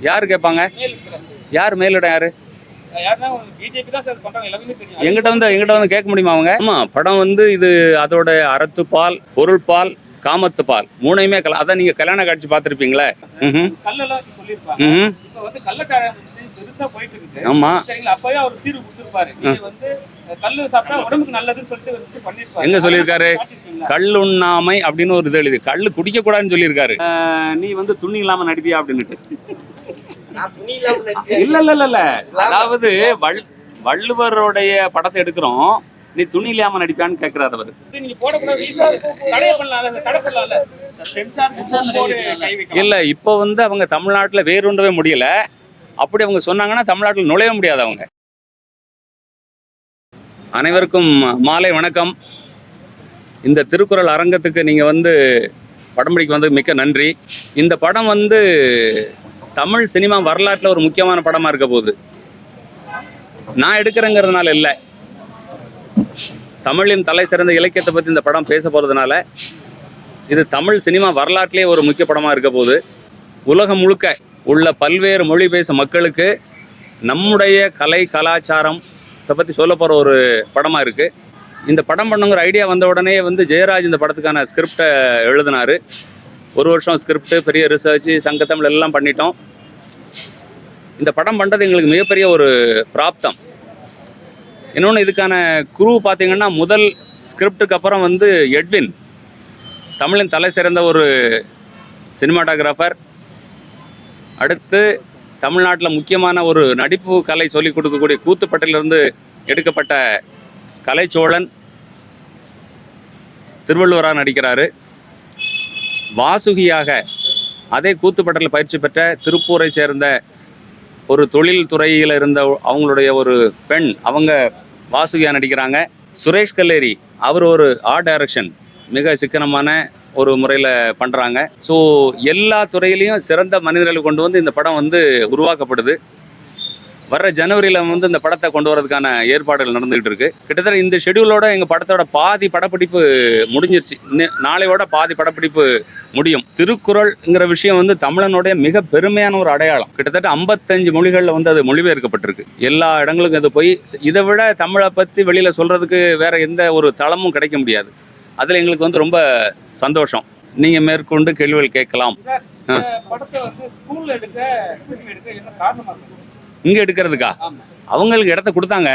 யாரு கேட்பாங்க? யார் மேலிடம் யாரு? எங்கிட்ட வந்து எங்கிட்ட வந்து கேட்க முடியுமா அவங்க? ஆமா படம் வந்து இது அதோட அறத்துப்பால் பொருள்பால் காமத்துப்பால் மூணையுமே கல அதான் நீங்க கல்யாண காட்சி பார்த்துருப்பீங்களே? ம் ம் பெருசா போயிட்டு இருக்கு ஆமா. சரிங்களா? அப்பவே அவர் தீர்வு கொடுத்துருப்பாரு. வந்து கல்லு சாப்பிட்டா உடம்புக்கு நல்லதுன்னு சொல்லிட்டு பண்ணிருப்பாரு. எங்க சொல்லியிருக்காரு? காட்டியிருக்கீங்களா? கல்லுண்ணாமை அப்படின்னு ஒரு இது எழுதி கல்லு குடிக்க கூடாதுன்னு சொல்லியிருக்காரு நீ வந்து துணி இல்லாம நடிப்பியா அப்படின்னுட்டு. இல்ல இல்ல இல்ல இல்ல. அதாவது வள் வள்ளுவருடைய படத்தை எடுக்கிறோம். நீ துணி இல்லாம நடிப்பியான்னு கேட்கிறாரு அவர். இல்ல இப்போ வந்து அவங்க தமிழ்நாட்டுல வேரூன்றவே முடியல. அப்படி அவங்க சொன்னாங்கன்னா தமிழ்நாட்டில் நுழைய முடியாது அவங்க. அனைவருக்கும் மாலை வணக்கம். இந்த திருக்குறள் அரங்கத்துக்கு நீங்கள் வந்து படம் பிடிக்க வந்து மிக்க நன்றி. இந்த படம் வந்து தமிழ் சினிமா வரலாற்றில் ஒரு முக்கியமான படமாக இருக்க போகுது. நான் எடுக்கிறேங்கிறதுனால இல்லை. தமிழின் தலை சிறந்த இலக்கியத்தை பற்றி இந்த படம் பேச போகிறதுனால இது தமிழ் சினிமா வரலாற்றிலே ஒரு முக்கிய படமாக இருக்க போகுது. உலகம் முழுக்க உள்ள பல்வேறு மொழி பேசும் மக்களுக்கு நம்முடைய கலை கலாச்சாரம் இதை பற்றி சொல்ல போகிற ஒரு படமாக இருக்குது இந்த படம் பண்ணுங்கிற ஐடியா வந்த உடனே வந்து ஜெயராஜ் இந்த படத்துக்கான ஸ்கிரிப்டை எழுதினாரு. ஒரு வருஷம் ஸ்கிரிப்ட் பெரிய ரிசர்ச் சங்கத்தமிழ் எல்லாம் பண்ணிட்டோம். இந்த படம் பண்ணுறது எங்களுக்கு மிகப்பெரிய ஒரு பிராப்தம். இன்னொன்று இதுக்கான குரூ பார்த்தீங்கன்னா முதல் ஸ்கிரிப்டுக்கு அப்புறம் வந்து எட்வின் தமிழின் தலை சிறந்த ஒரு சினிமாட்டோகிராஃபர் அடுத்து தமிழ்நாட்டில் முக்கியமான ஒரு நடிப்பு கலை சொல்லிக் கொடுக்கக்கூடிய கூத்துப்பட்டிலிருந்து எடுக்கப்பட்ட கலைச்சோழன் திருவள்ளுவராக நடிக்கிறாரு. வாசுகியாக அதே கூத்துப்பட்டில் பயிற்சி பெற்ற திருப்பூரை சேர்ந்த ஒரு தொழில் துறையில் இருந்த அவங்களுடைய ஒரு பெண் அவங்க வாசுகியாக நடிக்கிறாங்க. சுரேஷ் கல்லேரி அவர் ஒரு ஆர்ட் டைரக்ஷன் மிக சிக்கனமான ஒரு முறையில் பண்ணுறாங்க ஸோ எல்லா துறையிலையும் சிறந்த மனிதர்களை கொண்டு வந்து இந்த படம் வந்து உருவாக்கப்படுது. வர்ற ஜனவரியில் வந்து இந்த படத்தை கொண்டு வரதுக்கான ஏற்பாடுகள் நடந்துகிட்டு இருக்கு. கிட்டத்தட்ட இந்த ஷெடியூலோட எங்கள் படத்தோட பாதி படப்பிடிப்பு முடிஞ்சிருச்சு. இன்னும் நாளையோட பாதி படப்பிடிப்பு முடியும். திருக்குறள்ங்கிற விஷயம் வந்து தமிழனுடைய மிக பெருமையான ஒரு அடையாளம். கிட்டத்தட்ட ஐம்பத்தஞ்சு மொழிகளில் வந்து அது மொழிபெயர்க்கப்பட்டிருக்கு. எல்லா இடங்களுக்கும் அது போய் இதை விட தமிழை பற்றி வெளியில் சொல்கிறதுக்கு வேற எந்த ஒரு தளமும் கிடைக்க முடியாது. அதில் எங்களுக்கு வந்து ரொம்ப சந்தோஷம். நீங்கள் மேற்கொண்டு கேள்விகள் கேட்கலாம். இங்கே எடுக்கிறதுக்கா? அவங்களுக்கு இடத்த கொடுத்தாங்க.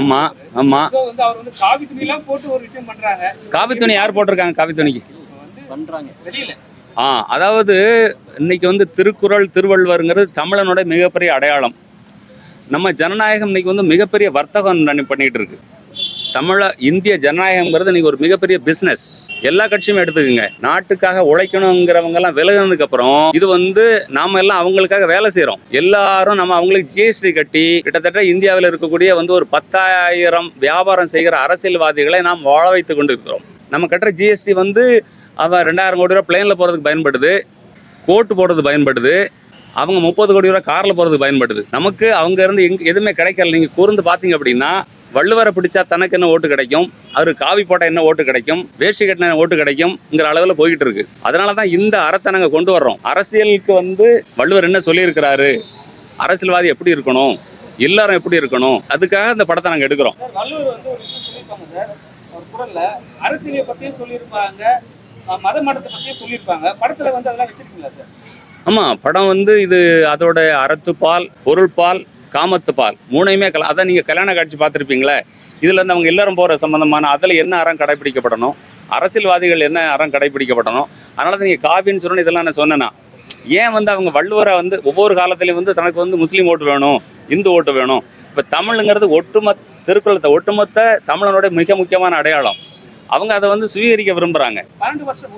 ஆமா ஆமா. காவி துணி யார் போட்டிருக்காங்க காவி துணிக்கு? ஆ அதாவது இன்னைக்கு வந்து திருக்குறள் திருவள்ளுவருங்கிறது தமிழனோட மிகப்பெரிய அடையாளம். நம்ம ஜனநாயகம் இன்னைக்கு வந்து மிகப்பெரிய வர்த்தகம் நி- பண்ணிட்டு இருக்கு. தமிழ இந்திய ஜனநாயகம்ங்கிறது இன்னைக்கு ஒரு மிகப்பெரிய பிசினஸ் எல்லா கட்சியுமே எடுத்துக்கோங்க. நாட்டுக்காக உழைக்கணுங்கிறவங்க எல்லாம் விலகினதுக்கு அப்புறம் இது வந்து நாம எல்லாம் அவங்களுக்காக வேலை செய்கிறோம் எல்லாரும் நம்ம அவங்களுக்கு ஜிஎஸ்டி கட்டி கிட்டத்தட்ட இந்தியாவில் இருக்கக்கூடிய வந்து ஒரு பத்தாயிரம் வியாபாரம் செய்கிற அரசியல்வாதிகளை நாம் வாழ வைத்து கொண்டு இருக்கிறோம் நம்ம கட்டுற ஜிஎஸ்டி வந்து அவன் ரெண்டாயிரம் கோடி ரூபா பிளேனில் போகிறதுக்கு பயன்படுது. கோட்டு போடுறது பயன்படுது. அவங்க முப்பது கோடி ரூபா காரில் போகிறதுக்கு பயன்படுது. நமக்கு அவங்க இருந்து எங் எதுவுமே கிடைக்கல. நீங்கள் கூர்ந்து பார்த்தீங்க அப்படின்னா வள்ளுவரை பிடிச்சா தனக்கு என்ன ஓட்டு கிடைக்கும்? அவர் காவி போட்டால் என்ன ஓட்டு கிடைக்கும்? வேஷ்டி கட்டின ஓட்டு கிடைக்கும்ங்கிற அளவில் போய்கிட்டு இருக்கு. அதனால தான் இந்த அறத்தை நாங்கள் கொண்டு வர்றோம். அரசியலுக்கு வந்து வள்ளுவர் என்ன சொல்லியிருக்கிறாரு? அரசியல்வாதி எப்படி இருக்கணும்? எல்லாரும் எப்படி இருக்கணும்? அதுக்காக இந்த படத்தை நாங்கள் எடுக்கிறோம். அரசியலை பற்றியும் சொல்லியிருப்பாங்க மத மடத்தை பற்றியும் சொல்லியிருப்பாங்க. படத்தில் வந்து அதெல்லாம் வச்சிருக்கீங்களா சார்? ஆமாம் படம் வந்து இது அதோட அறத்துப்பால் பொருள்பால் காமத்துப்பால் மூணையுமே கல அதான் நீங்கள் கல்யாண காட்சி பார்த்துருப்பீங்களே இதில் இருந்து அவங்க எல்லாரும் போகிற சம்மந்தமான அதில் என்ன அறம் கடைபிடிக்கப்படணும் அரசியல்வாதிகள் என்ன அறம் கடைபிடிக்கப்படணும் அதனால் தான் நீங்கள் காவின்னு சொல்லணும் இதெல்லாம் நான் சொன்னேன்னா ஏன் வந்து அவங்க வள்ளுவரை வந்து ஒவ்வொரு காலத்துலேயும் வந்து தனக்கு வந்து முஸ்லீம் ஓட்டு வேணும் இந்து ஓட்டு வேணும் இப்போ தமிழுங்கிறது ஒட்டுமொத்த திருக்குறளத்தை ஒட்டுமொத்த தமிழனுடைய மிக முக்கியமான அடையாளம். அவங்க அதை வந்து சுவீகரிக்க விரும்புகிறாங்க பன்னெண்டு வருஷம்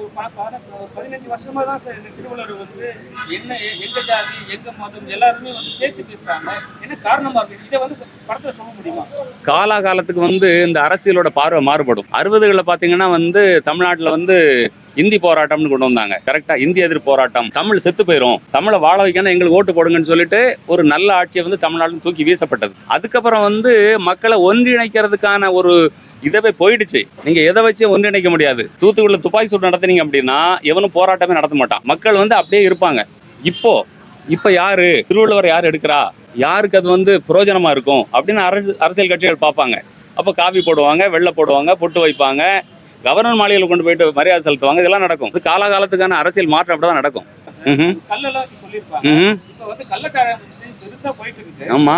பதினஞ்சு வருஷமா தான் சார் திருவள்ளுவர் வந்து என்ன எ- எங்க ஜாதி எங்க மதம் எல்லாருமே வந்து சேர்த்து பேசுறாங்க. என்ன காரணமா இருக்கு? இதை வந்து படத்துல சொல்ல முடியுமா? காலாகாலத்துக்கு வந்து இந்த அரசியலோட பார்வை மாறுபடும். அறுபதுகளில் பார்த்தீங்கன்னா வந்து தமிழ்நாட்டில் வந்து இந்தி போராட்டம்னு கொண்டு வந்தாங்க. கரெக்டா இந்திய எதிர் போராட்டம். தமிழ் செத்து போயிடும் தமிழை வாழ வைக்கணும் எங்களுக்கு ஓட்டு போடுங்கன்னு சொல்லிட்டு ஒரு நல்ல ஆட்சியை வந்து தமிழ்நாட்டில் தூக்கி வீசப்பட்டது. அதுக்கப்புறம் வந்து மக்களை ஒன்றிணைக்கிறதுக்கான ஒரு இதவே போயிடுச்சு. நீங்க எதை வச்சு ஒன்றிணைக்க முடியாது. தூத்துக்குடியில் துப்பாக்கி சூடு நடத்துனீங்க அப்படின்னா எவனும் போராட்டமே நடத்த மாட்டான். மக்கள் வந்து அப்படியே இருப்பாங்க. இப்போ இப்போ யாரு? திருவள்ளுவர் யார் எடுக்கிறா? யாருக்கு அது வந்து பிரயோஜனமா இருக்கும்? அப்படின்னு அரசு அரசியல் கட்சிகள் பார்ப்பாங்க. அப்போ காவி போடுவாங்க வெள்ளை போடுவாங்க பொட்டு வைப்பாங்க. கவர்னர் மாளிகையில் கொண்டு போயிட்டு மரியாதை செலுத்துவாங்க. இதெல்லாம் நடக்கும். இது காலாகாலத்துக்கான அரசியல் மாற்றம் அப்படிதான் நடக்கும். ஆமா.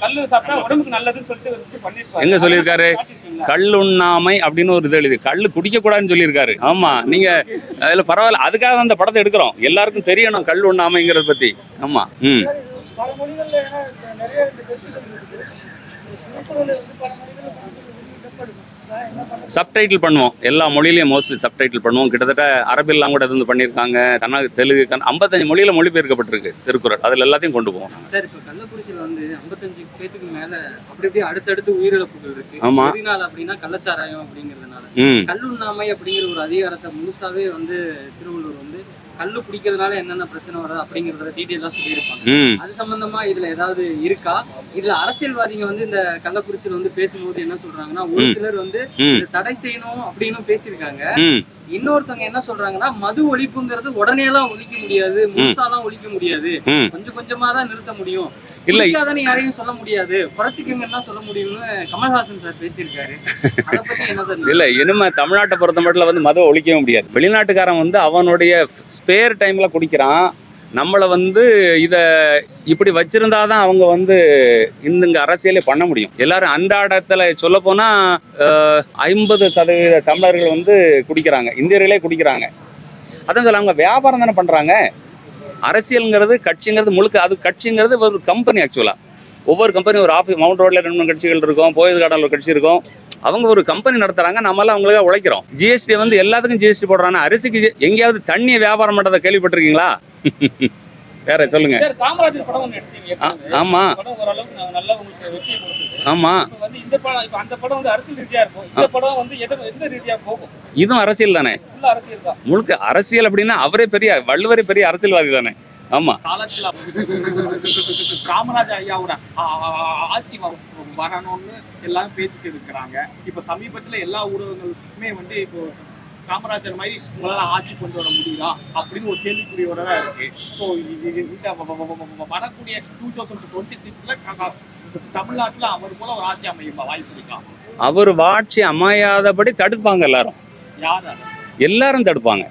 கல்லு சாப்பிட்டா உடம்புக்கு நல்லதுன்னு சொல்லிட்டு வச்சு பண்ணிருப்பாரு. எங்க சொல்லியிருக்காரு? காட்டியிருக்கீங்களா? கல் உண்ணாமை அப்படின்னு ஒரு இது எழுதி. கல் குடிக்க கூடாதுன்னு சொல்லியிருக்காரு. ஆமா நீங்க அதுல பரவாயில்ல. அதுக்காக அந்த படத்தை எடுக்கிறோம். எல்லாருக்கும் தெரியணும் கல் உண்ணாமைங்கிறத பத்தி. ஆமா ம். சப்டைட்டில் பண்ணுவோம். எல்லா மொழியிலையும் மோஸ்ட்லி சப்டைட்டில் பண்ணுவோம். கிட்டத்தட்ட அரபில்லாம் கூட இருந்து பண்ணியிருக்காங்க. கன்னட தெலுங்கு கன் ஐம்பத்தஞ்சு மொழியில மொழிபெயர்க்கப்பட்டிருக்கு திருக்குறள். அதில் எல்லாத்தையும் கொண்டு போவோம் சார் இப்போ கள்ளக்குறிச்சியில் வந்து ஐம்பத்தஞ்சு பேத்துக்கு மேல அப்படி அப்படியே அடுத்தடுத்து உயிரிழப்புகள் இருக்கு. ஆமா. எதனால அப்படின்னா கள்ளச்சாராயம் அப்படிங்கிறதுனால. கல்லுண்ணாமை அப்படிங்கிற ஒரு அதிகாரத்தை முழுசாவே வந்து திருவள்ளுவர் வந்து கல்லு குடிக்கிறதுனால என்னென்ன பிரச்சனை வருது அப்படிங்கிறத டீட்டெயிலாக சொல்லியிருப்பாங்க. அது சம்பந்தமா இதுல ஏதாவது இருக்கா? இதுல அரசியல்வாதிங்க வந்து இந்த கள்ளக்குறிச்சியில வந்து பேசும்போது என்ன சொல்றாங்கன்னா ஒரு. சிலர் வந்து தடை செய்யணும் அப்படின்னு பேசியிருக்காங்க. இன்னொருத்தவங்க என்ன சொல்றாங்கன்னா மது ஒழிப்புங்கிறது உடனே எல்லாம் ஒழிக்க முடியாது முழுசாலாம் ஒழிக்க முடியாது. கொஞ்சம் கொஞ்சமா தான் நிறுத்த முடியும். இல்லை. யாரையும் சொல்ல முடியாது. குறைச்சிக்கங்கன்னா சொல்ல முடியும்னு கமல்ஹாசன் சார் பேசியிருக்காரு. அதை பத்தி என்ன சார் இல்ல இனிமே தமிழ்நாட்டை பொறுத்த மட்டும் வந்து மதம் ஒழிக்கவே முடியாது. வெளிநாட்டுக்காரன் வந்து அவனுடைய ஸ்பேர் டைம்ல குடிக்கிறான். நம்மளை வந்து இதை இப்படி வச்சிருந்தாதான் அவங்க வந்து இந்துங்க அரசியலே பண்ண முடியும். எல்லாரும் அன்றாடத்துல சொல்ல போனால் ஐம்பது சதவீத தமிழர்கள் வந்து குடிக்கிறாங்க. இந்தியர்களே குடிக்கிறாங்க. அதான் சொல்ல அவங்க வியாபாரம் தானே பண்ணுறாங்க அரசியலுங்கிறது கட்சிங்கிறது முழுக்க அது கட்சிங்கிறது ஒரு கம்பெனி ஆக்சுவலாக ஒவ்வொரு கம்பெனி ஒரு ஆஃபீஸ் மவுண்ட் ரோட்டில் ரெண்டு மூணு கட்சிகள் இருக்கும் போயது கார்டனில் ஒரு கட்சி இருக்கும். அவங்க ஒரு கம்பெனி நடத்துறாங்க நம்மளாம் அவங்களுக்காக உழைக்கிறோம். ஜிஎஸ்டி வந்து எல்லாத்துக்கும் ஜிஎஸ்டி போடுறாங்க அரிசிக்கு எங்கேயாவது தண்ணியை வியாபாரம் பண்றதை கேள்விப்பட்டிருக்கீங்களா? வேற சொல்லுங்க. ஆமா. ஆமா. இதுவும் அரசியல் தான். முழுக்க அரசியல் அப்படின்னா அவரே பெரிய வள்ளுவரே பெரிய அரசியல்வாதி தானே? ஆமா. காலத்துல காமராஜர் ஐயாவோட ஆ- ஆ- ஆட்சி வரணும்னு எல்லாரும் பேசிட்டு இருக்கிறாங்க. இப்ப சமீபத்துல எல்லா ஊடகங்களுக்குமே வந்து இப்போ காமராஜர் மாதிரி உங்களால ஆட்சி கொண்டு வர முடியுதா அப்படின்னு ஒரு கேள்விக்குறியோட தான் இருக்கு. ஸோ இந்த வரக்கூடிய டூ தௌசண்ட் டுவெண்ட்டி சிக்ஸ்ல தமிழ்நாட்டுல அவர் போல ஒரு ஆட்சி அமையும் வாய்ப்பு இருக்கா? அவர் ஆட்சி அமையாதபடி தடுப்பாங்க எல்லாரும். யார் எல்லாரும் தடுப்பாங்க.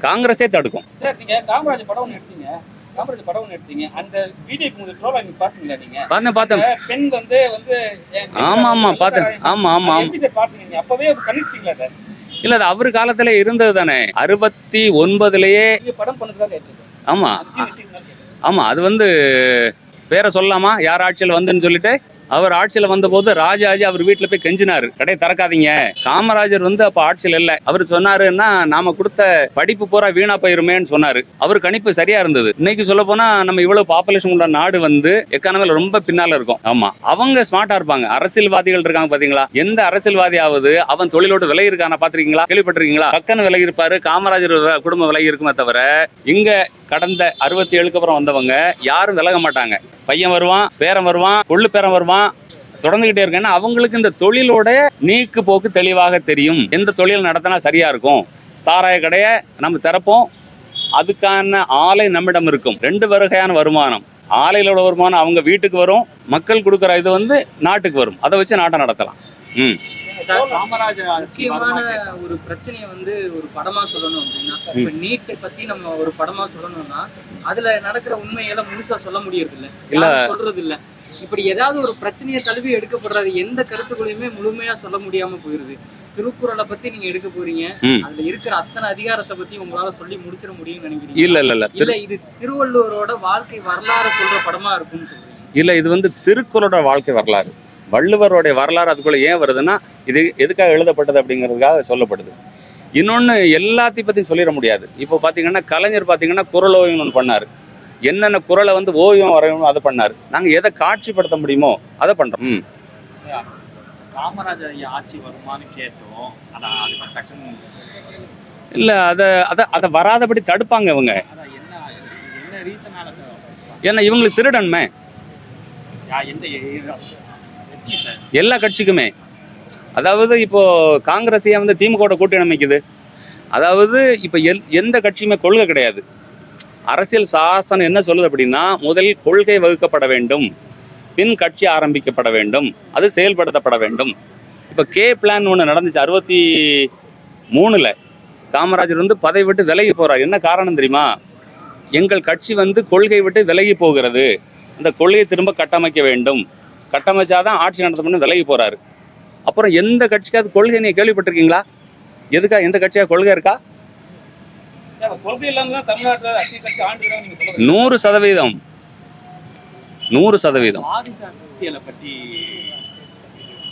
காங்கிரஸே தடுக்கும். சார் நீங்க காமராஜர் படம் ஒண்ணு எடுத்தீங்க. காமராஜர் படம் எடுத்தீங்க. அந்த வீடியோக்கு உங்களுக்கு ட்ரோல் நீங்க பாத்தீங்களா நீங்க? பார்த்தேன் பார்த்தேன் பெண் வந்து வந்து ஆமா ஆமா பார்த்தேன் ஆமா ஆமா எப்படி சார் அப்பவே கணிச்சிட்டீங்களா சார் இல்ல அது அவர் காலத்துல இருந்தது தானே. அறுபத்தி ஒன்பதுலயே படம் கேட்டது. ஆமா. ஆமா அது வந்து பேரை சொல்லலாமா? யார் ஆட்சியில் வந்துன்னு சொல்லிட்டு? அவர் ஆட்சியில் வந்தபோது ராஜாஜி அவர் வீட்டில் போய் கெஞ்சினாரு. கடையை திறக்காதீங்க. காமராஜர் வந்து அப்போ ஆட்சியில் இல்லை. அவர் சொன்னாருன்னா நாம கொடுத்த படிப்பு பூரா வீணா போயிருமேன்னு சொன்னாரு. அவர் கணிப்பு சரியா இருந்தது. இன்னைக்கு சொல்ல போனா நம்ம இவ்வளவு பாப்புலேஷன் உள்ள நாடு வந்து எக்கானமில ரொம்ப பின்னால இருக்கும். ஆமா. அவங்க ஸ்மார்ட்டா இருப்பாங்க. அரசியல்வாதிகள் இருக்காங்க பாத்தீங்களா? எந்த அரசியல்வாதியாவது அவன் தொழிலோடு விலை இருக்கான பாத்திருக்கீங்களா? கேள்விப்பட்டிருக்கீங்களா? பக்கன்னு விலகி இருப்பாரு. காமராஜர் குடும்ப குடும்பம் விலகி இருக்குமே தவிர இங்க கடந்த அறுபத்தி ஏழுக்கு அப்புறம் வந்தவங்க யாரும் விலக மாட்டாங்க. பையன் வருவான் பேரன் வருவான் கொள்ளு பேரன் வருவான் தொடர்ந்துகிட்டே இருக்கேன்னா அவங்களுக்கு இந்த தொழிலோட நீக்கு போக்கு தெளிவாக தெரியும். எந்த தொழில் நடத்தினா சரியா இருக்கும்? சாராய கடையை நம்ம திறப்போம். அதுக்கான ஆலை நம்மிடம் இருக்கும். ரெண்டு வகையான வருமானம். ஆலையில உள்ள வருமானம் அவங்க வீட்டுக்கு வரும். மக்கள் கொடுக்குற இது வந்து நாட்டுக்கு வரும். அதை வச்சு நாட்டை நடத்தலாம். ம். முக்கியமான ஒரு பிரச்சனையை வந்து ஒரு படமா சொல்லணும் அப்படின்னா இப்ப நீட்டை பத்தி நம்ம ஒரு படமா சொல்லணும்னா அதுல நடக்கிற உண்மைகளை முழுசா சொல்ல முடியறது இல்ல. சொல்றது இல்ல இப்படி ஏதாவது ஒரு பிரச்சனையை தழுவி எடுக்கப்படுறது எந்த கருத்துக்களையுமே முழுமையா சொல்ல முடியாம போயிருது. திருக்குறளை பத்தி நீங்க எடுக்க போறீங்க. அதுல இருக்கிற அத்தனை அதிகாரத்தை பத்தி உங்களால சொல்லி முடிச்சிட முடியும்னு நினைக்கிறீங்க. இல்ல இல்ல. இல்ல இது திருவள்ளுவரோட வாழ்க்கை வரலாறு சொல்ற படமா இருக்கும்னு சொல்றீங்க. இல்ல இது வந்து திருக்குறளோட வாழ்க்கை வரலாறு. வள்ளுவருடைய வரலாறு அதுக்குள்ள ஏன் வருதுன்னா இது எதுக்காக எழுதப்பட்டது அப்படிங்கிறதுக்காக சொல்லப்படுது. இன்னொன்று எல்லாத்தையும் பற்றியும் சொல்லிட முடியாது. இப்போ பார்த்தீங்கன்னா கலைஞர் பார்த்தீங்கன்னா குரல் ஓவியம் ஒன்று பண்ணார். என்னென்ன குரலை வந்து ஓவியம் வரையணும் அதை பண்ணார். நாங்கள் எதை காட்சிப்படுத்த முடியுமோ அதை பண்ணுறோம் காமராஜர் ஆட்சி வருமான்னு கேட்டோம். இல்லை அதை அதை அதை வராதபடி தடுப்பாங்க இவங்க. அதான் என்ன என்ன ரீசனால ஏன்னா இவங்களுக்கு திருடன்மே. எல்லா கட்சிக்குமே. அதாவது இப்போ காங்கிரஸையே வந்து திமுக கூட்டணி அமைக்குது. அதாவது இப்போ எல் எந்த கட்சியுமே கொள்கை கிடையாது. அரசியல் சாசனம் என்ன சொல்லுது அப்படின்னா முதலில் கொள்கை வகுக்கப்பட வேண்டும். பின் கட்சி ஆரம்பிக்கப்பட வேண்டும். அது செயல்படுத்தப்பட வேண்டும். இப்போ கே பிளான் ஒன்று நடந்துச்சு அறுபத்தி மூணில். காமராஜர் வந்து பதவி விட்டு விலகி போகிறார் என்ன காரணம் தெரியுமா? எங்கள் கட்சி வந்து கொள்கை விட்டு விலகி போகிறது. அந்த கொள்கையை திரும்ப கட்டமைக்க வேண்டும். கட்டமைச்சாதான் ஆட்சி நடத்தணும்னு விலகி போறாரு. அப்புறம் எந்த கட்சிக்காவது கொள்கை நீங்க கேள்விப்பட்டிருக்கீங்களா? எதுக்கா எந்த கட்சியா கொள்கை இருக்கா? தான் நூறு சதவீதம். நூறு சதவீதம். வாரிசு அரசியலை பத்தி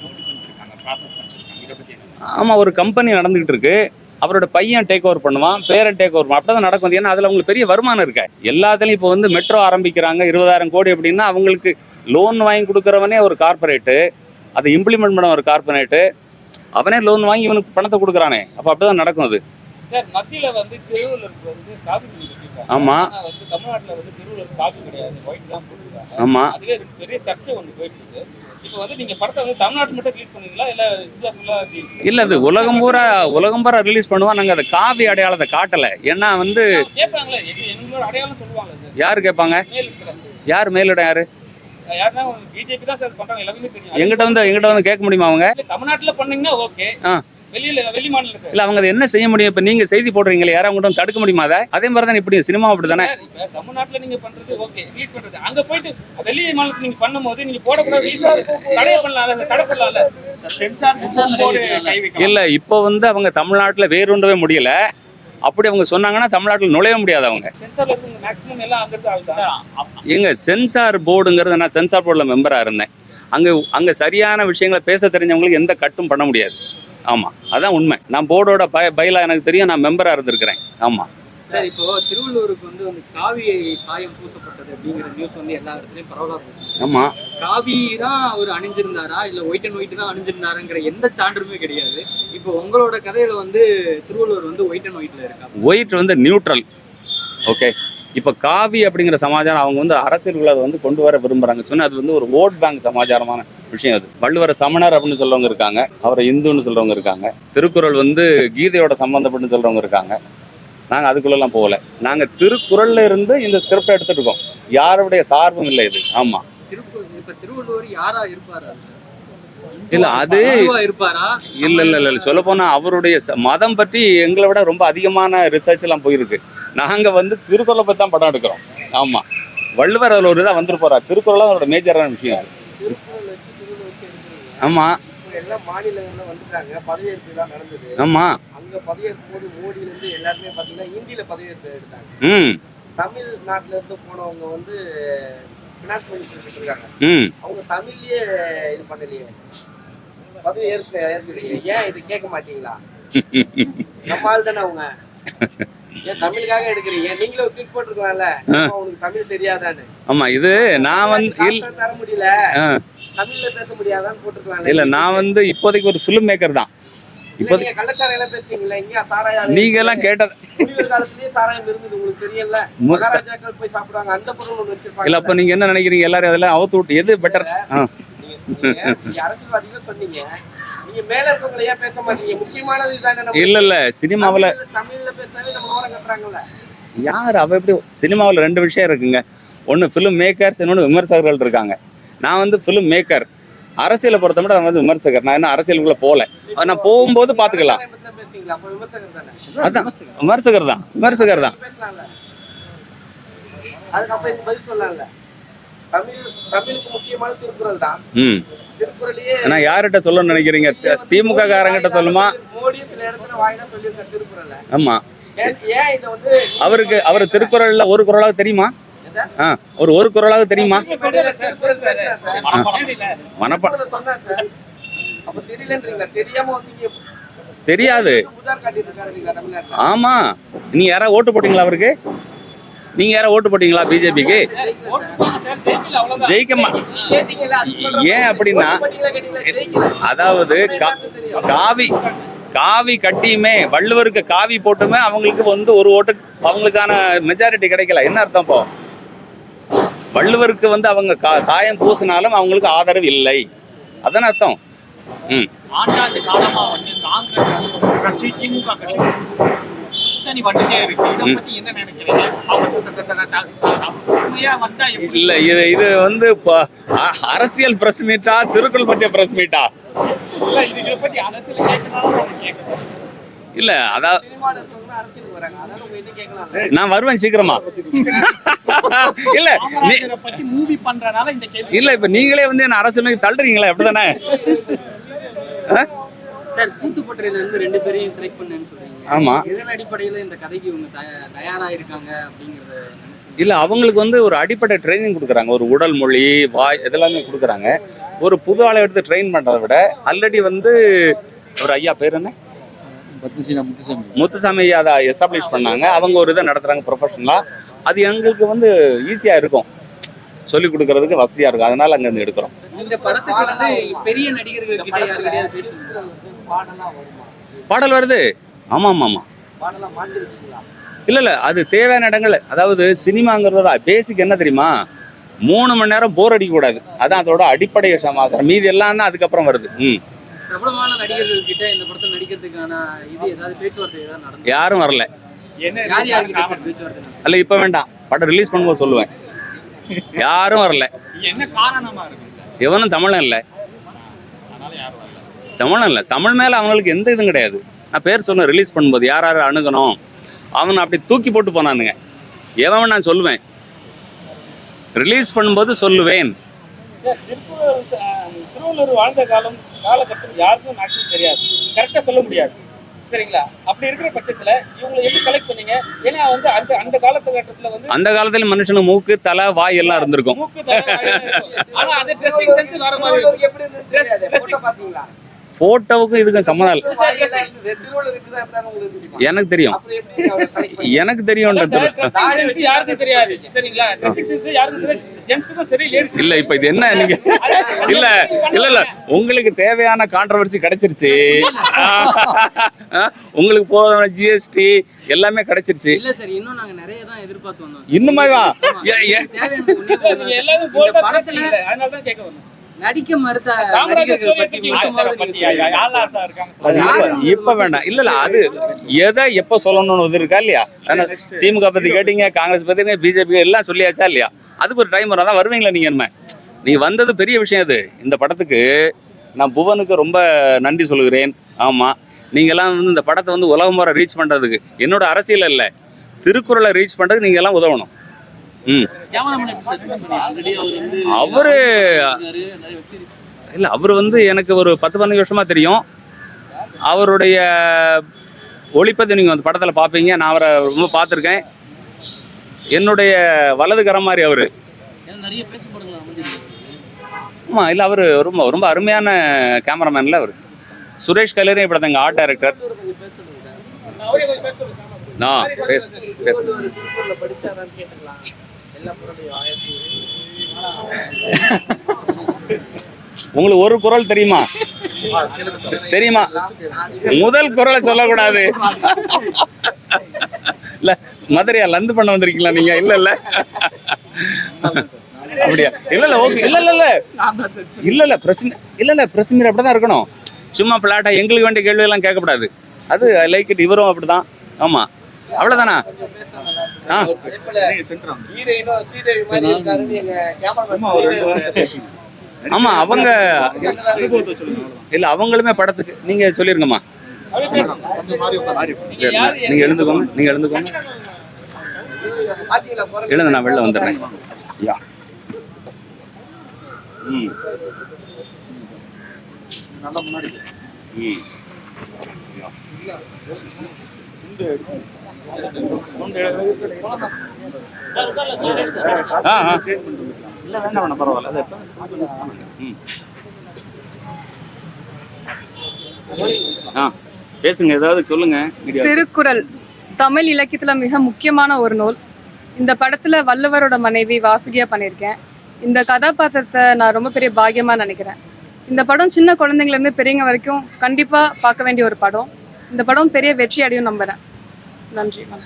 நோட்டு பண்ணிருக்காங்க ப்ராசஸ் பண்ணிருக்காங்க இதை பத்தி என்ன? ஆமா ஒரு கம்பெனி நடந்துகிட்டு இருக்கு. அவரோட பையன் டேக் ஓவர் பண்ணுவான் பேரன் டேக் ஓவர் அப்படிதான் நடக்கும். ஏன்னா அதுல அவங்களுக்கு பெரிய வருமானம் இருக்க? எல்லாத்துலயும் இப்போ வந்து மெட்ரோ ஆரம்பிக்கிறாங்க இருபதாயிரம் கோடி அப்படின்னா அவங்களுக்கு லோன் வாங்கி கொடுக்குறவனே ஒரு கார்பரேட்டு அதை இம்ப்ளிமெண்ட் பண்ண ஒரு கார்பரேட்டு அவனே லோன் வாங்கி இவனுக்கு பணத்தை கொடுக்குறானே. அப்போ அப்படிதான் நடக்கும் அது. சார் மத்தியில வந்து திருவள்ளூருக்கு வந்து காபி குடிச்சிருக்காங்க ஆமா. ஆனா வந்து தமிழ்நாட்டுல வந்து திருவள்ளூர் காபி கிடையாது ஒயிட் தான் போட்டுருக்காங்க. ஆமா. அதுவே பெரிய சர்ச்சை ஒன்று போயிட்டு இருக்கு. இல்ல அது உலகம் பூரா உலகம் பூரா ரிலீஸ் பண்ணுவான் நாங்க அதை காவி அடையாளத்தை காட்டல. ஏன்னா வந்து யாரு கேட்பாங்க? யார் மேலிடம் யாரு? யாருன்னா பிஜேபி தான் சார் பண்றாங்க எல்லாமே தெரியும். எங்கிட்ட வந்து எங்கிட்ட வந்து கேட்க முடியுமா அவங்க? தமிழ்நாட்டுல பண்ணீங்கன்னா ஓகே. வெளியில வெளி மாநிலத்துக்கு இல்ல அவங்க என்ன செய்ய முடியும்? இப்ப நீங்க செய்தி போடுறீங்களே யாரும் வந்து தடுக்க முடியுமா அதை? அதே மாதிரி தான் இப்படி சினிமா அப்படிதானே? சார், இப்ப தமிழ்நாட்டுல நீங்க பண்றது ஓகே ரிலீஸ் பண்றது. அங்க போயிட்டு வெளி மாநிலத்துல நீங்க பண்ணும்போது நீங்க போடக்கூடாது தடை பண்ணலாம்ல தடை பண்ணலாம்ல. இல்ல இப்போ வந்து அவங்க தமிழ்நாட்டுல வேறுண்டவே முடியல. அப்படி அவங்க சொன்னாங்கன்னா தமிழ்நாட்டில் நுழைய முடியாது அவங்க. எங்க சென்சார் போர்டுங்கிறது நான் சென்சார் போர்டில் மெம்பரா இருந்தேன். அங்க அங்க சரியான விஷயங்களை பேச தெரிஞ்சவங்களுக்கு எந்த கட்டும் பண்ண முடியாது. ஆமா அதான் உண்மை. நான் போர்டோட பய பயிலா எனக்கு தெரியும் நான் மெம்பரா இருந்திருக்கிறேன். ஆமா. சார் இப்போ திருவள்ளூருக்கு வந்து அந்த காவியை சாயம் பூசப்பட்டது அப்படிங்கிற நியூஸ் வந்து எல்லா இடத்துலயும் பரவலா இருக்கு. ஆமா. காவி தான் அவர் அணிஞ்சிருந்தாரா? இல்ல ஒயிட் அண்ட் ஒயிட் தான் அணிஞ்சிருந்தாருங்கிற எந்த சான்றுமே கிடையாது. இப்போ உங்களோட கதையில வந்து திருவள்ளூர் வந்து ஒயிட் அண்ட் ஒயிட்ல இருக்கா? ஒயிட் வந்து நியூட்ரல் ஓகே இப்போ காவி அப்படிங்கிற சமாச்சாரம் அவங்க வந்து அரசியலுக்குள்ள அதை வந்து கொண்டு வர விரும்புறாங்க சொன்னா அது வந்து ஒரு ஓட் பேங்க் சமாச்சாரமான விஷயம் அது. வள்ளுவர சமணர் அப்படின்னு சொல்றவங்க இருக்காங்க. அவரை இந்துன்னு சொல்றவங்க இருக்காங்க. திருக்குறள் வந்து கீதையோட சம்பந்தப்பட்டு சொல்றவங்க இருக்காங்க. நாங்க அதுக்குள்ளெல்லாம் போகல. நாங்க திருக்குறள்ல இருந்து இந்த ஸ்கிரிப்ட் எடுத்துட்டு இருக்கோம் யாருடைய சார்பும் இல்லை இது. ஆமா. திருக்கு இப்ப திருவள்ளுவர் யாரா இருப்பாரா? சார் இல்ல அது இல்ல இல்ல இல்ல சொல்ல போனா அவருடைய மதம் பற்றி எங்களை விட ரொம்ப அதிகமான ரிசர்ச் எல்லாம் போயிருக்கு. நாங்க வந்து திருக்குறளை பத்தி தான் படம் எடுக்கிறோம். ஆமா. வள்ளுவர் அதுல ஒரு இதா வந்துட்டு போறார் திருக்குறள் அதோட மேஜரான விஷயம் அது. ஆமா. தான் ஆமா. அங்க பதவியேற்பு போது மோடியில இருந்து எல்லாருமே பாத்தீங்கன்னா ஹிந்தியில பதவியேற்பு எடுத்தாங்க. தமிழ்நாட்டுல இருந்து போனவங்க வந்து பினான்ஸ் மினிஸ்டர் இருக்காங்க அவங்க தமிழ்லயே இது பண்ணலையே. பதவி ஏற்க ஏற்கலையே ஏன் இது கேட்க மாட்டீங்களா? நம்ம ஆள் தானே அவங்க. ஏன் தமிழுக்காக எடுக்கிறீங்க? நீங்களே ஒரு ட்வீட் போட்டிருக்கலாம்ல? அம்மா, உனக்கு தமிழ் தெரியாதான்னு. ஆமா இது நான் வந்து தர முடியல. தமிழ்ல பேச முடியாதான்னு போட்டிருக்கலாம் இல்ல நான் வந்து இப்போதைக்கு ஒரு ஃபிலிம் மேக்கர் தான். இப்போ நீங்க எல்லாம் கேட்டது இல்ல அப்ப நீங்க என்ன நினைக்கிறீங்க? எல்லாரும் அதெல்லாம் அவுத்து விட்டு எது பெட்டர் இல்ல இல்ல சினிமாவுல யார் அவ எப்படி சினிமாவில் ரெண்டு விஷயம் இருக்குங்க. ஒன்று ஃபிலிம் மேக்கர்ஸ் இன்னொன்று விமர்சகர்கள் இருக்காங்க. நான் வந்து ஃபிலிம் மேக்கர் அரசியலை பொறுத்த மட்டும் நான் வந்து விமர்சகர். நான் இன்னும் அரசியலுக்குள்ள போகல. நான் போகும்போது பார்த்துக்கலாம். அதான். விமர்சகர் தான். விமர்சகர் தான். யார்கிட்ட சொல்லணும்னு நினைக்கிறீங்க? திமுக காரங்கிட்ட சொல்லுமா? ஆமா. அவருக்கு அவர் திருக்குறள்ல ஒரு குரலாவது தெரியுமா? ஒரு ஒரு குரலாவது தெரியுமா. மனப்பா தெரியாது. ஆமா. நீங்க யாராவது ஓட்டு போட்டீங்களா அவருக்கு? நீங்க யாராவது ஓட்டு போட்டீங்களா பிஜேபிக்கு. ஜெயிக்க. ஏன் அப்படின்னா. அதாவது. காவி காவி கட்டியுமே வள்ளுவருக்கு காவி போட்டுமே அவங்களுக்கு வந்து ஒரு ஓட்டு அவங்களுக்கான மெஜாரிட்டி கிடைக்கல. என்ன அர்த்தம் இப்போ? வள்ளுவருக்கு வந்து அவங்க கா- சாயம் பூசினாலும் அவங்களுக்கு ஆதரவு இல்லை. அதானே அர்த்தம்? ம். ஆண்டாண்டு காலமா வந்து காங்கிரஸ் கட்சி திமுக கட்சி இல்ல இது இது வந்து அரசியல் பிரஸ் மீட்டா திருக்குறள் பற்றிய பிரஸ் மீட்டா? இல்ல இது பத்தி அரசியல் கேட்கறதால இல்ல அதாவது நான் வருவேன் சீக்கிரமா. இல்ல இல்ல இப்ப நீங்களே வந்து என்ன அரசியலுக்கு தள்ளுறீங்களா அப்படிதானே? சார் கூத்துப்பட்டறையில இருந்து ரெண்டு பேரையும் செலக்ட் பண்ணேன்னு சொல்றீங்க. ஆமா. இதன் அடிப்படையில இந்த கதைக்கு இவங்க தயா- தயாரா இருக்காங்க அப்படிங்கறத இல்ல அவங்களுக்கு வந்து ஒரு அடிப்படை ட்ரைனிங் கொடுக்குறாங்க. ஒரு உடல் மொழி வாய் இதெல்லாமே கொடுக்குறாங்க. ஒரு புது ஆளை எடுத்து ட்ரெயின் பண்றதை விட ஆல்ரெடி வந்து ஒரு ஐயா பேர் என்ன? முத்துசாமி. அதை எஸ்டாப்ளிஷ் பண்ணாங்க. அவங்க ஒரு இதை நடத்துறாங்க ப்ரொஃபஷனலா அது எங்களுக்கு வந்து ஈஸியா இருக்கும். சொல்லி கொடுக்கறதுக்கு வசதியா இருக்கும். அதனால அங்க இருந்து எடுக்கிறோம். இந்த படத்துக்கு வந்து பெரிய நடிகர்கள் பாடல் வருது. ஆமா ஆமா ஆமா பாடலாம் மாட்டிருக்கீங்களா? இல்ல இல்ல. அது தேவையான இடங்கள் அதாவது சினிமாங்கிறதோட பேசிக் என்ன தெரியுமா? மூணு மணி நேரம் போர் அடிக்க கூடாது அதான் அதோட அடிப்படை சமாச்சாரம் மீதி எல்லாம் தான் அதுக்கப்புறம் வருது. ம். பிரபலமான நடிகர்கள் கிட்ட இந்த படத்துல நடிக்கிறதுக்கான இது ஏதாவது பேச்சுவார்த்தை ஏதாவது நடந்து யாரும் வரல. நடந்தது? அல்ல இப்ப வேண்டாம். படம் ரிலீஸ் பண்ணும்போது சொல்லுவேன். யாரும் வரல. என்ன காரணமா இருக்கு? எவனும் தமிழன் இல்லை. அதனால யாரும் வரல. தமிழன் இல்லை. தமிழ் மேல அவங்களுக்கு எந்த இதுவும் கிடையாது. நான் பேர் சொன்னேன் ரிலீஸ் பண்ணும்போது யார் யார் அணுகணும்? அவனை அப்படி தூக்கி போட்டு போனானுங்க. எவன் நான் சொல்லுவேன். ரிலீஸ் பண்ணும்போது சொல்லுவேன். திருவள்ளுவர் வாழ்ந்த காலம் காலகட்டம் யாருக்கும் மேக்ஸிமம் தெரியாது. கரெக்டா சொல்ல முடியாது. சரிங்களா? அப்படி இருக்கிற பட்சத்துல இவங்களை எப்படி செலக்ட் பண்ணீங்க? ஏன்னா வந்து அந்த அந்த காலகட்டத்துல வந்து அந்த காலத்துல மனுஷனுக்கு மூக்கு தலை வாய் எல்லாம் இருந்திருக்கும். மூக்கு தலை. ஆனா அது ட்ரெஸ்ஸிங் சென்ஸ் வேற மாதிரி எப்படி போட்டோ பாத்தீங்களா போட்டோவுக்கும் இதுக்கும் சம்மந்தம் இல்லை. எனக்கு தெரியும்? எனக்கு தெரியும் இல்ல இப்ப இது என்ன நீங்க இல்ல இல்ல இல்ல. உங்களுக்கு தேவையான கான்ட்ரவர்சி கிடைச்சிருச்சு. உங்களுக்கு போதுமான ஜிஎஸ்டி எல்லாமே கிடைச்சிருச்சு. இல்ல சார் இன்னும் நாங்க நிறைய தான் எதிர்பார்த்து வந்தோம் சார். நடிக்க? இப்ப- வேண்டாம். இல்ல இல்ல அது எதை எப்ப சொல்லணும்னு இருக்கா இல்லையா? திமுக பத்தி கேட்டீங்க காங்கிரஸ் பத்தி பிஜேபி எல்லாம் சொல்லியாச்சா இல்லையா? அதுக்கு ஒரு டைம் வரும் அதான் வருவீங்களா நீங்க என்ன நீ வந்தது பெரிய விஷயம் அது. இந்த படத்துக்கு நான் புவனுக்கு ரொம்ப நன்றி சொல்லுகிறேன். ஆமா. நீங்க எல்லாம் வந்து இந்த படத்தை வந்து உலகம் வர ரீச் பண்றதுக்கு என்னோட அரசியல் இல்ல திருக்குறளை ரீச் பண்றதுக்கு நீங்க எல்லாம் உதவணும். அவரு இல்ல அவர் வந்து எனக்கு ஒரு பத்து பதினஞ்சு வருஷமா தெரியும். அவருடைய ஒளிப்பதை நீங்க வந்து படத்துல பாப்பீங்க. நான் அவரை ரொம்ப பார்த்துருக்கேன். என்னுடைய வலது கரம் மாதிரி அவரு ஆமா இல்ல அவரு ரொம்ப ரொம்ப அருமையான கேமராமேன்ல அவரு. சுரேஷ் கல்லூரி இப்படி எங்க ஆர்ட் டைரக்டர். நான் பேச பேச. உங்களுக்கு ஒரு குரல் தெரியுமா? தெரியுமா? முதல் குரலை சொல்லக்கூடாது. இல்ல மதுரையா லந்து பண்ண வந்திருக்கீங்களா நீங்க? இல்ல இல்ல. அப்படியா? இல்ல இல்ல ஓகே. இல்ல இல்ல இல்ல. இல்ல இல்ல இல்ல இல்ல பிரச்சனை அப்படிதான் இருக்கணும். சும்மா பிளாட்டா எங்களுக்கு வேண்டிய கேள்வி எல்லாம் கேட்கக்கூடாது. அது லைக் இட் இவரும் அப்படிதான். ஆமா. அவ்வளவுதானா? ஆமா அவங்க இல்ல அவங்களுமே படத்துக்கு நீங்க சொல்லிருங்கம்மா. நீங்க எழுந்துக்கோங்க நீங்க எழுந்துக்கோங்க. எழுந்த எழுந்து நான் வெளில வந்துடுறேன். யா. ம். ம். ஆ ஆ. இல்லை வேண்டாம் வேண்டாம் பரவாயில்ல. அது ம். ஆ பேசுங்க ஏதாவது சொல்லுங்க திருக்குறள் தமிழ் இலக்கியத்துல மிக முக்கியமான ஒரு நூல். இந்த படத்துல வள்ளுவரோட மனைவி வாசுகியா பண்ணியிருக்கேன். இந்த கதாபாத்திரத்தை நான் ரொம்ப பெரிய பாக்கியமா நினைக்கிறேன். இந்த படம் சின்ன குழந்தைங்கள்ல இருந்து பெரியவங்க வரைக்கும் கண்டிப்பா பார்க்க வேண்டிய ஒரு படம். இந்த படம் பெரிய வெற்றி அடையும் நம்புறேன். நன்றி சார்.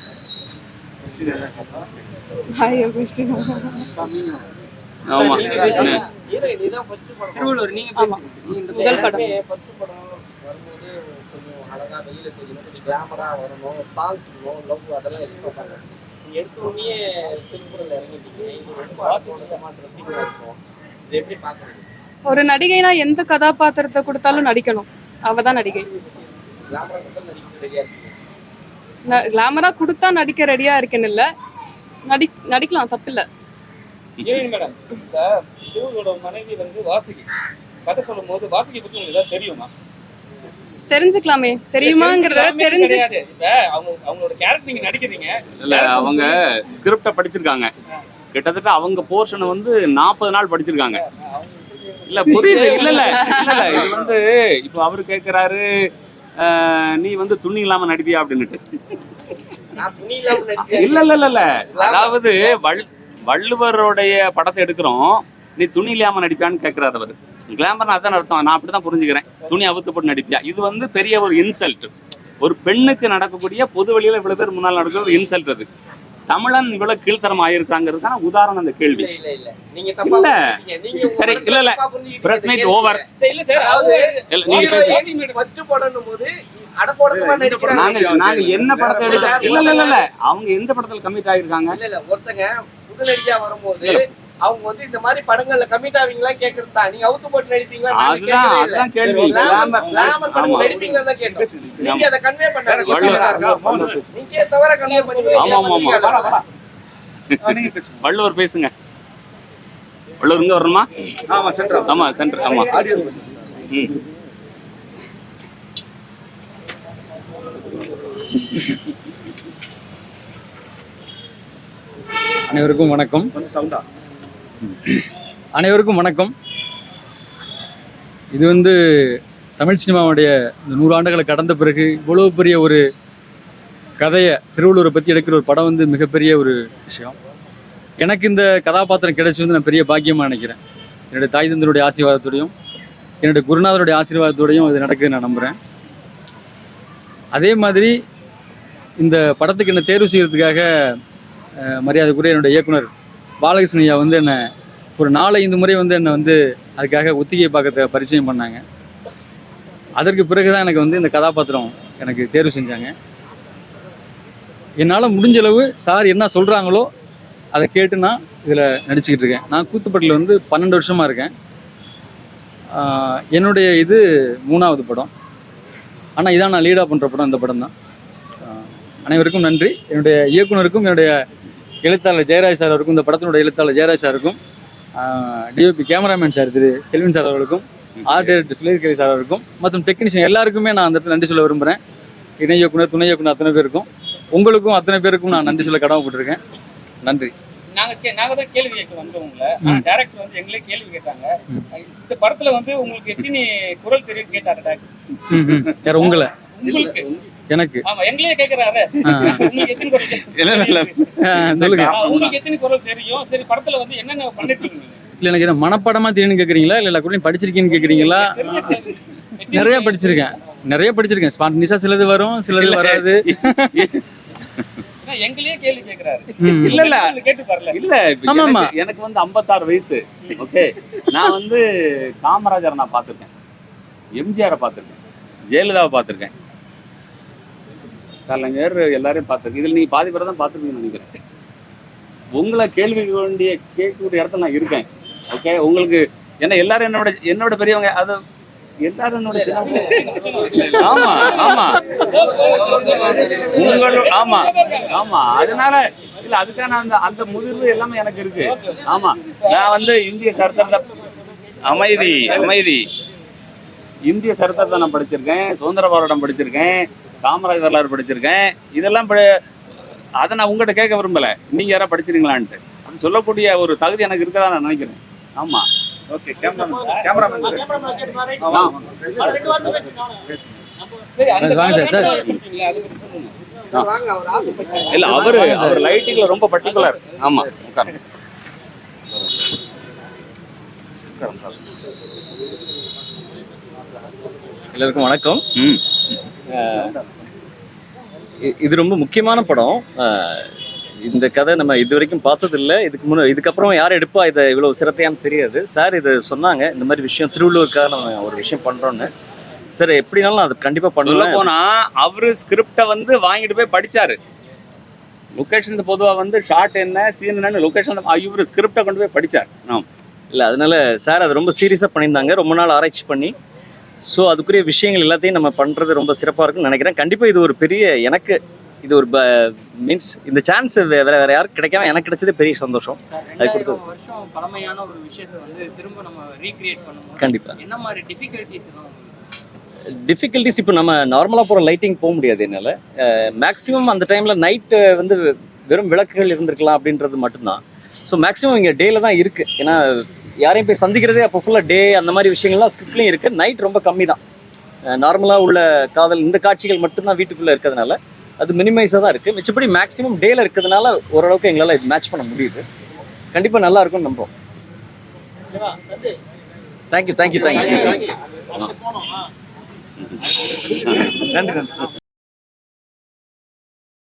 நீங்க முதல் படம். எல்லாருமே first படம் வரும்போது கொஞ்சம் அழகா வெளியில தெரியணும் கொஞ்சம் கிளாமரா வரணும் சாங்ஸ் இருக்கணும் லவ் அதெல்லாம் எதிர்பார்ப்பாங்க நீங்க எடுத்த உடனே திருக்குறள் இறங்கிட்டீங்க. இது ரொம்ப ஆசீர்வாதமா ட்ரெஸ்ஸிங்கா இருக்கும். இது எப்படி பாக்குறீங்க ஒரு நடிகைனா எந்த கதாபாத்திரத்தை கொடுத்தாலும் நடிக்கணும். அவ தான் நடிகை நடிக்க இருக்கீங்க கிளாமரா கொடுத்தா நடிக்க ரெடியா இருக்கேன்னு இல்ல நடி நடிக்கலாம் தப்பில்ல. மேடம் இந்த மனைவி வந்து வாசுகி. கதை சொல்லும் போது வாசுகி பத்தி உங்களுக்கு ஏதாவது தெரியுமா? தெரிஞ்சுக்கலாமே. தெரியுமாங்கிறத தெரிஞ்சு கிடையாது. இப்ப அவங்க அவங்களோட கேரக்டர் நீங்க நடிக்கிறீங்க. இல்ல அவங்க ஸ்கிரிப்டை படிச்சிருக்காங்க. கிட்டத்தட்ட அவங்க போர்ஷனை வந்து நாற்பது நாள் படிச்சிருக்காங்க. இல்ல புரியுது. இல்ல இல்ல இல்ல இல்ல. இது வந்து இப்போ அவரு கேக்குறாரு நீ வந்து துணி இல்லாம நடிப்பியா அப்படின்னுட்டு. இல்ல இல்ல இல்ல இல்ல. அதாவது வள் வள்ளுவருடைய படத்தை எடுக்கிறோம். நீ துணி இல்லாம நடிப்பியான்னு கேட்கிறாரு அவர். கிளாமர் அதான் அர்த்தம். நான் அப்படிதான் புரிஞ்சுக்கிறேன். துணி அவுத்து போட்டு நடிப்பியா? இது வந்து பெரிய ஒரு இன்சல்ட் ஒரு பெண்ணுக்கு நடக்கக்கூடிய பொது வழியில இவ்வளவு பேர் முன்னால் நடக்கிற ஒரு இன்சல்ட் அது. தமிழன் இவ்வளவு கீழ்த்தரம் ஆயிருக்காங்கிறதுக்கான உதாரணம் அந்த கேள்வி. இல்ல சரி, இல்ல, இல்ல. Press meet. ஓவர் இல்ல சார் அதாவது இல்ல நீங்க நாங்க நாங்க என்ன படத்தை எடுக்க இல்ல இல்ல இல்ல அவங்க எந்த படத்துல கமிட் ஆயிருக்காங்க? இல்ல இல்ல ஒருத்தங்க புது நடிகா வரும்போது அவங்க வந்து இந்த மாதிரி படங்கள்ல கமிட் ஆவீங்களா கேக்குறது தான் நீங்க அவுத்து போட்டு நடிப்பீங்களா? அதுதான் கேள்வி. கிளாமர் படம் நடிப்பீங்களா தான் கேட்டோம். நீங்க அதை கன்வே பண்ணாரு நீங்க தவிர கன்வே பண்ணி ஆமா, ஆமா, ஆமா. வள்ளுவர் பேசுங்க. வள்ளுவர் இங்க வரணுமா? ஆமா சென்ட்ரா ஆமா சென்டர் ஆமா. ஆடியோ ம். அனைவருக்கும் வணக்கம். கொஞ்சம் சவுண்டா அனைவருக்கும் வணக்கம். இது வந்து தமிழ் சினிமாவுடைய இந்த நூறாண்டுகளை கடந்த பிறகு இவ்வளோ பெரிய ஒரு கதையை திருவள்ளுவரை பற்றி எடுக்கிற ஒரு படம் வந்து மிகப்பெரிய ஒரு விஷயம். எனக்கு இந்த கதாபாத்திரம் கிடைச்சி வந்து நான் பெரிய பாக்கியமாக நினைக்கிறேன். என்னுடைய தாய் தந்தருடைய ஆசீர்வாதத்தோடையும் என்னுடைய குருநாதருடைய ஆசீர்வாதத்தோடையும் இது நடக்குது நான் நம்புகிறேன் அதே மாதிரி இந்த படத்துக்கு என்னை தேர்வு செய்கிறதுக்காக மரியாதைக்குரிய என்னுடைய இயக்குனர் பாலகிருஷ்ணன் ஐயா வந்து என்னை ஒரு நாலஞ்சு முறை வந்து என்னை வந்து அதுக்காக ஒத்திகை பார்க்கறத பரிச்சயம் பண்ணாங்க. அதற்கு பிறகு தான் எனக்கு வந்து இந்த கதாபாத்திரம் எனக்கு தேர்வு செஞ்சாங்க. என்னால் முடிஞ்ச அளவு சார் என்ன சொல்கிறாங்களோ அதை கேட்டு நான் இதில் நடிச்சுக்கிட்டு இருக்கேன். நான் கூத்துப்பட்டில் வந்து பன்னெண்டு வருஷமாக இருக்கேன். என்னுடைய இது மூணாவது படம். ஆனால் இதான் நான் லீடாக பண்ணுற படம் இந்த படம் தான் அனைவருக்கும் நன்றி. என்னுடைய இயக்குனருக்கும் என்னுடைய எழுத்தாளர் ஜெயராஜ் சார் அவருக்கும் இந்த படத்தினுடைய எழுத்தாளர் ஜெயராஜ் சாருக்கும் DOP cameraman sir Thiru Selvan sir அவர்களுக்கும் ஆர்ட் டைரக்டர் சுலேர்கரி சார் அவருக்கும் மற்றும் டெக்னீஷியன் எல்லாருக்குமே நான் அந்த இடத்துல நன்றி சொல்ல விரும்புகிறேன் இணை இயக்குனர் துணை இயக்குனர் அத்தனை பேருக்கும். உங்களுக்கும் அத்தனை பேருக்கும் நான் நன்றி சொல்ல கடமைப்பட்டிருக்கேன். நன்றி. நாங்க நாங்க தான் கேள்வி கேட்க வந்தவங்கள டேரக்டர் வந்து எங்களே கேள்வி கேட்டாங்க. இந்த படத்துல வந்து உங்களுக்கு எத்தனை குரல் தெரியும். யார் உங்களை? உங்களுக்கு எனக்கு. எங்களே கேக்குறாரு? இல்ல இல்ல சொல்லுங்க. உங்களுக்கு எத்தனை குரல் தெரியும்? சரி படத்துல வந்து என்னென்ன பண்ணிருக்கீங்க நீங்க? இல்லை எனக்கு என்ன மனப்பாடமா தெரியும்னு கேட்குறீங்களா இல்லை எல்லா கூட படிச்சிருக்கீன்னு கேட்குறீங்களா எத்தனை- நிறைய படிச்சிருக்கேன். நிறைய படிச்சிருக்கேன். ஸ்பான்டினிஸா சிலது வரும் சிலது வராது. எங்களையே கேள்வி கேக்குறாரு. இல்ல இல்ல. கேட்டு பாருல இல்ல இப்ப ஆமா, ஆமா. எனக்கு- வந்து 56 வயசு. ஓகே நான் வந்து காமராஜரை நான் பார்த்திருக்கேன். எம்ஜிஆரை பார்த்திருக்கேன். ஜெயலலிதாவை பார்த்திருக்கேன். கலைஞர் எல்லாரையும் பார்த்திருக்கேன் இதுல நீங்க பாதி பேரை தான் பார்த்துருக்கீங்கன்னு நினைக்கிறேன். உங்களை கேள்வி வேண்டிய கேட்கக்கூடிய இடத்துல நான் இருக்கேன். ஓகே உங்களுக்கு ஏன்னா எல்லாரும் என்னோட என்னோட பெரியவங்க அது எல்லாரும் என்னோட ஆமா ஆமா. உங்களோட ஆமா. ஆமா அதனால இல்ல அதுக்கான அந்த அந்த முதிர்வு எல்லாமே எனக்கு இருக்கு. ஆமா நான் வந்து இந்திய சரித்திரத்தை அமைதி அமைதி. இந்திய சரித்திரத்தை நான் படிச்சிருக்கேன் சுதந்திர போராட்டம் படிச்சிருக்கேன். காமராஜ் வரலாறு படிச்சிருக்கேன். இதெல்லாம் படி அதை நான் உங்கள்கிட்ட கேட்க விரும்பல. நீங்க யாரா படிச்சிருக்கீங்களான்ட்டு. அப்படி சொல்லக்கூடிய ஒரு தகுதி எனக்கு இருக்கதா நான் நினைக்கிறேன். ஆமா. ஓகே இல்ல அவரு அவர் லைட்டிங்ல ரொம்ப பர்டிகுலர். ஆமா உட்காருங்க. எல்லாருக்கும் வணக்கம். ம். இது ரொம்ப முக்கியமான படம். இந்த கதை நம்ம இது வரைக்கும் பார்த்தது இல்ல இதுக்கு முன்ன இதுக்கப்புறம் யார் எடுப்பா இதை இவ்வளவு சிரத்தையான்னு தெரியாது. சார் இது சொன்னாங்க இந்த மாதிரி விஷயம் திருவள்ளுவருக்காக நம்ம ஒரு விஷயம் பண்றோம்னு. சார் எப்படினாலும் அது கண்டிப்பா சொல்ல பண்ணுவேன் போனா அவரு ஸ்கிரிப்டை வந்து வாங்கிட்டு போய் படிச்சாரு. லொகேஷன் பொதுவா வந்து ஷார்ட் என்ன சீன் என்னன்னு லொகேஷன் இவரு ஸ்கிரிப்டை கொண்டு போய் படிச்சார். ஆமா. இல்ல அதனால சார் அதை ரொம்ப சீரியஸா பண்ணியிருந்தாங்க. ரொம்ப நாள் ஆராய்ச்சி பண்ணி ஸோ அதுக்குரிய விஷயங்கள் எல்லாத்தையும் நம்ம பண்றது ரொம்ப சிறப்பா இருக்கும்னு நினைக்கிறேன். கண்டிப்பா இது ஒரு பெரிய எனக்கு இது ஒரு மீன்ஸ் இந்த சான்ஸ் வேற வேற யாருக்கு கிடைக்காம எனக்கு கிடைச்சதே பெரிய சந்தோஷம். அது. ரெண்டாயிரம் வருஷம் பழமையான ஒரு விஷயத்தை வந்து திரும்ப நம்ம ரீக்ரியேட் பண்ணும்போது கண்டிப்பா. என்ன மாதிரி டிஃபிகல்ட்டிஸ் டிஃபிகல்ட்டிஸ் இப்போ நம்ம நார்மலாக போகிற லைட்டிங் போக முடியாது என்னால். மேக்ஸிமம் அந்த டைமில் நைட்டு வந்து வெறும் விளக்குகள் இருந்திருக்கலாம் அப்படின்றது மட்டும்தான். ஸோ மேக்ஸிமம் இங்கே டேல தான் இருக்குது ஏன்னா யாரையும் போய் சந்திக்கிறதே அப்போ ஃபுல்லாக டே அந்த மாதிரி விஷயங்கள்லாம் ஸ்கிரிப்ட்லையும் இருக்குது நைட் ரொம்ப கம்மி தான் நார்மலாக உள்ள காதல் இந்த காட்சிகள் மட்டும்தான் வீட்டுக்குள்ளே இருக்கிறதுனால அது மினிமைஸாக தான் இருக்குது மிச்சப்படி மேக்ஸிமம் டேல இருக்கிறதுனால ஓரளவுக்கு எங்களால் இது மேட்ச் பண்ண முடியுது. கண்டிப்பாக நல்லா இருக்கும்னு நம்புறோம். தேங்க்யூ தேங்க்யூ தேங்க்யூ நன்றி நன்றி.